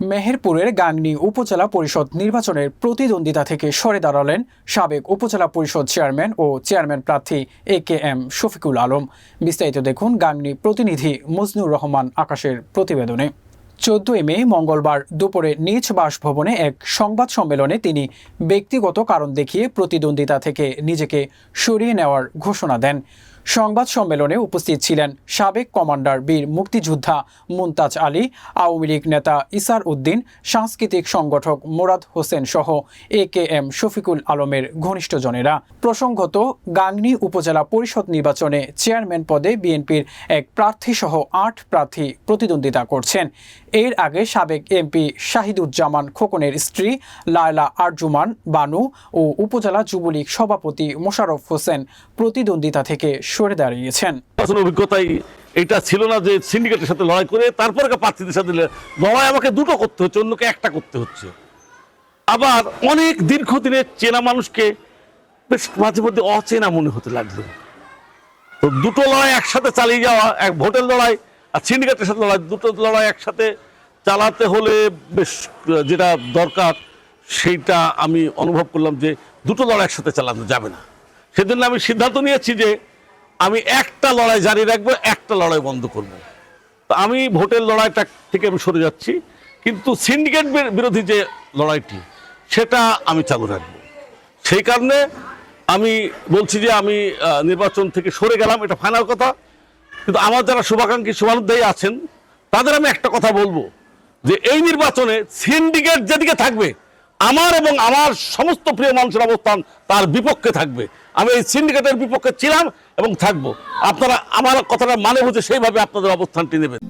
মেহেরপুরের গাংনী উপজেলা পরিষদ নির্বাচনের প্রতিদ্বন্দ্বিতা থেকে সরে দাঁড়ালেন সাবেক উপজেলা পরিষদ চেয়ারম্যান ও চেয়ারম্যান প্রার্থী A K M Shafiqul Alam. বিস্তারিত দেখুন গাংনী প্রতিনিধি মজনুর রহমান আকাশের প্রতিবেদনে। চোদ্দই মে, মঙ্গলবার দুপুরে নিজ বাসভবনে এক সংবাদ সম্মেলনে তিনি ব্যক্তিগত কারণ দেখিয়ে প্রতিদ্বন্দ্বিতা থেকে নিজেকে সরিয়ে নেওয়ার ঘোষণা দেন। সংবাদ সম্মেলনে উপস্থিত ছিলেন সাবেক কমান্ডার বীর মুক্তিযোদ্ধা মুমতাজ আলী, আওয়ামী লীগ নেতা ইসার উদ্দিন, সাংস্কৃতিক সংগঠক মোরাদ হোসেন সহ এ কে এম শফিকুল আলমের ঘনিষ্ঠজনেরা। প্রসঙ্গত, গাংনী উপজেলা পরিষদ নির্বাচনে চেয়ারম্যান পদে বিএনপির এক প্রার্থী সহ আট প্রার্থী প্রতিদ্বন্দ্বিতা করছেন। এর আগে সাবেক এমপি শাহিদুজ্জামান খোকনের স্ত্রী লায়লা আরজুমান, বানু ও উপজেলা যুবলীগ সভাপতি মোশাররফ হোসেন প্রতিদ্বন্দ্বিতা থেকে সরে দাঁড়িয়েছেন। অভিজ্ঞতাই এটা ছিল না যে সিন্ডিকেটের সাথে লড়াই করে তারপরে প্রার্থীদের সাথে লড়াই আমাকে দুটো করতে হচ্ছে, অন্যকে একটা করতে হচ্ছে। আবার অনেক দীর্ঘদিনের চেনা মানুষকে বেশ মাঝে মধ্যে অচেনা মনে হতে লাগল। তো দুটো লড়াই একসাথে চালিয়ে যাওয়া, এক ভোটের লড়াই আর সিন্ডিকেটের সাথে লড়াই, দুটো লড়াই একসাথে চালাতে হলে বেশ, যেটা দরকার, সেইটা আমি অনুভব করলাম যে দুটো লড়াই একসাথে চালানো যাবে না। সেজন্য আমি সিদ্ধান্ত নিয়েছি যে আমি একটা লড়াই জারি রাখব, একটা লড়াই বন্ধ করব। তো আমি ভোটের লড়াইটা থেকে আমি সরে যাচ্ছি, কিন্তু সিন্ডিকেট বিরোধী যে লড়াইটি, সেটা আমি চালু রাখব। সেই কারণে আমি বলছি যে আমি নির্বাচন থেকে সরে গেলাম, এটা ফাইনাল কথা। কিন্তু আমার যারা শুভাকাঙ্ক্ষী শুভানুধ্যায়ী আছেন, তাদের আমি একটা কথা বলব, যে এই নির্বাচনে সিন্ডিকেট যেদিকে থাকবে, আমার এবং আমার সমস্ত প্রিয় মানুষের অবস্থান তার বিপক্ষে থাকবে। আমি এই সিন্ডিকেটের বিপক্ষে ছিলাম এবং থাকব। আপনারা আমার কথাটা মানে বুঝে সেইভাবে আপনাদের অবস্থানটি নেবেন।